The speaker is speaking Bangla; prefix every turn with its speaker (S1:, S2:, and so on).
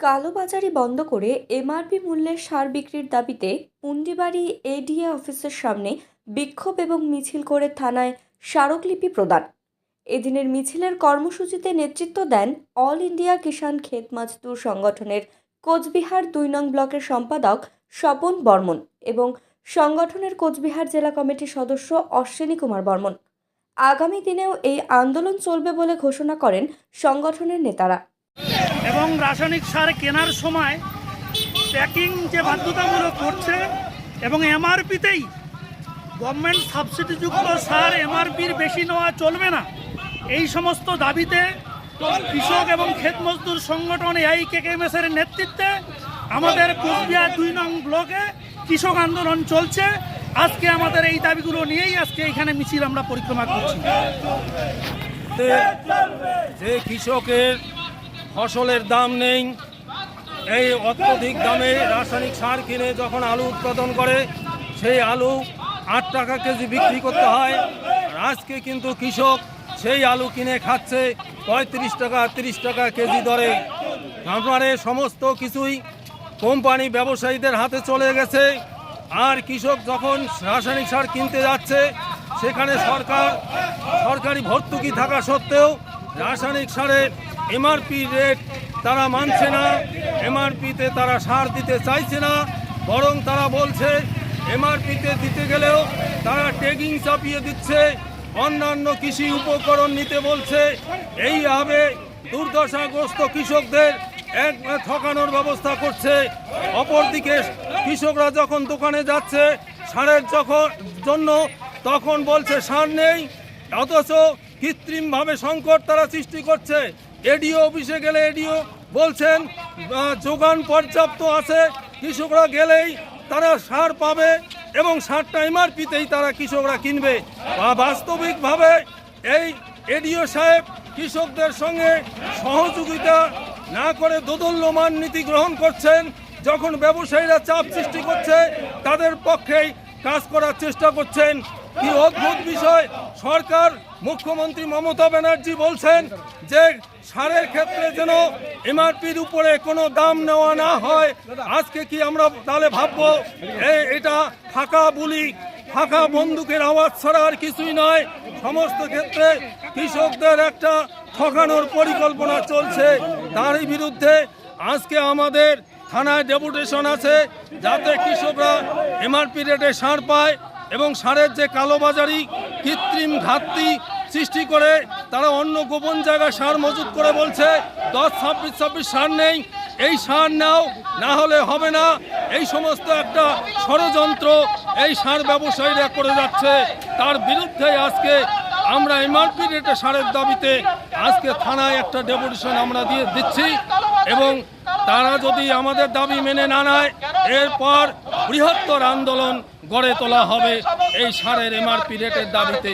S1: কালোবাজারি বন্ধ করে এমআরপি মূল্যের সার বিক্রির দাবিতে পুন্ডিবাড়ি এডিএ অফিসের সামনে বিক্ষোভ এবং মিছিল করে থানায় স্মারকলিপি প্রদান। এদিনের মিছিলের কর্মসূচিতে নেতৃত্ব দেন অল ইন্ডিয়া কিষাণ ক্ষেত মজদুর সংগঠনের কোচবিহার দুই নং ব্লকের সম্পাদক স্বপন বর্মন এবং সংগঠনের কোচবিহার জেলা কমিটির সদস্য অশ্বিনী কুমার বর্মন। আগামী দিনেও এই আন্দোলন চলবে বলে ঘোষণা করেন সংগঠনের নেতারা।
S2: এবং রাসায়নিক সার কেনার সময় প্যাকিং যে বাধ্যতামূলক করছে এবং এমআরপিতেই গভর্নমেন্ট সাবসিডিযুক্ত সার এমআরপির বেশি নেওয়া চলবে না, এই সমস্ত দাবিতে কৃষক এবং ক্ষেত মজদুর সংগঠন এই কেকেএমএস এর নেতৃত্বে আমাদের কুচবিহার দুই নং ব্লকে কৃষক আন্দোলন চলছে। আজকে আমাদের এই দাবিগুলো নিয়েই আজকে এখানে মিছিল আমরা পরিক্রমা করছি।
S3: যে কৃষকের ফসলের দাম নেই। এই অত্যধিক দামে রাসায়নিক সার কিনে যখন আলু উৎপাদন করে, সেই আলু আট টাকা কেজি বিক্রি করতে হয়। আর আজকে কিন্তু কৃষক সেই আলু কিনে খাচ্ছে পঁয়ত্রিশ টাকা, তিরিশ টাকা কেজি দরে। আপনারে সমস্ত কিছুই কোম্পানি ব্যবসায়ীদের হাতে চলে গেছে। আর কৃষক যখন রাসায়নিক সার কিনতে যাচ্ছে, সেখানে সরকার সরকারি ভর্তুকি থাকা সত্ত্বেও রাসায়নিক সারের এমআরপি রেট তারা মানছে না এমআরপিতে তারা সার দিতে চাইছে না, বরং তারা বলছে এমআরপিতে দিতে গেলেও তারা ট্যাগিং চাপিয়ে দিচ্ছে, অন্যান্য কৃষি উপকরণ নিতে বলছে। এইভাবে দুর্দশাগ্রস্ত কৃষকদের এক ঠকানোর ব্যবস্থা করছে। অপরদিকে কৃষকরা যখন দোকানে যাচ্ছে, সারের যখন জন্য, তখন বলছে সার নেই, অথচ কৃত্রিমভাবে সংকট তারা সৃষ্টি করছে। এডিও অফিসে গেলে এডিও বলছেন যোগান পর্যাপ্ত আছে, কৃষকরা গেলেই তারা সার পাবে এবং সারটা এমআরপিতেই তারা কৃষকরা কিনবে। বাস্তবিকভাবে এই এডিও সাহেব কৃষকদের সঙ্গে সহযোগিতা না করে দোদল্যমান নীতি গ্রহণ করছেন, যখন ব্যবসায়ীরা চাপ সৃষ্টি করছে, তাদের পক্ষেই কাজ করার চেষ্টা করছেন। কি অদ্ভুত বিষয়! সরকার মুখ্যমন্ত্রী মমতা ব্যানার্জি বলছেন যে সারের ক্ষেত্রে যেন এমআরপির উপরে কোনো দাম নেওয়া না হয়, আজকে কি আমরা তাহলে ভাববো এটা ফাঁকা বুলি, ফাঁকা বন্দুকের আওয়াজ ছাড়া আর কিছুই নয়, সমস্ত ক্ষেত্রে কৃষকদের একটা ঠকানোর পরিকল্পনা চলছে। তারই বিরুদ্ধে আজকে আমাদের থানায় ডেপুটেশন আছে, যাতে কৃষকরা এমআরপি রেটে সার পায় এবং সারের যে কালোবাজারি কৃত্রিম ঘাটতি সৃষ্টি করে তারা অন্য গোপন জায়গায় সার মজুত করে বলছে, দশ, ছাব্বিশ ছাব্বিশ সার নেই, এই সার নাও, না হলে হবে না। এই সমস্ত একটা ষড়যন্ত্র এই সার ব্যবসায়ীরা করে যাচ্ছে। তার বিরুদ্ধে আজকে আমরা এমআরপি রেটে সারের দাবিতে আজকে থানায় একটা ডেপুটেশন আমরা দিয়ে দিচ্ছি এবং তারা যদি আমাদের দাবি মেনে না নেয়, এরপর বৃহত্তর আন্দোলন গড়ে তোলা হবে। এই সারের এমআরপি রেটের দাবিতে।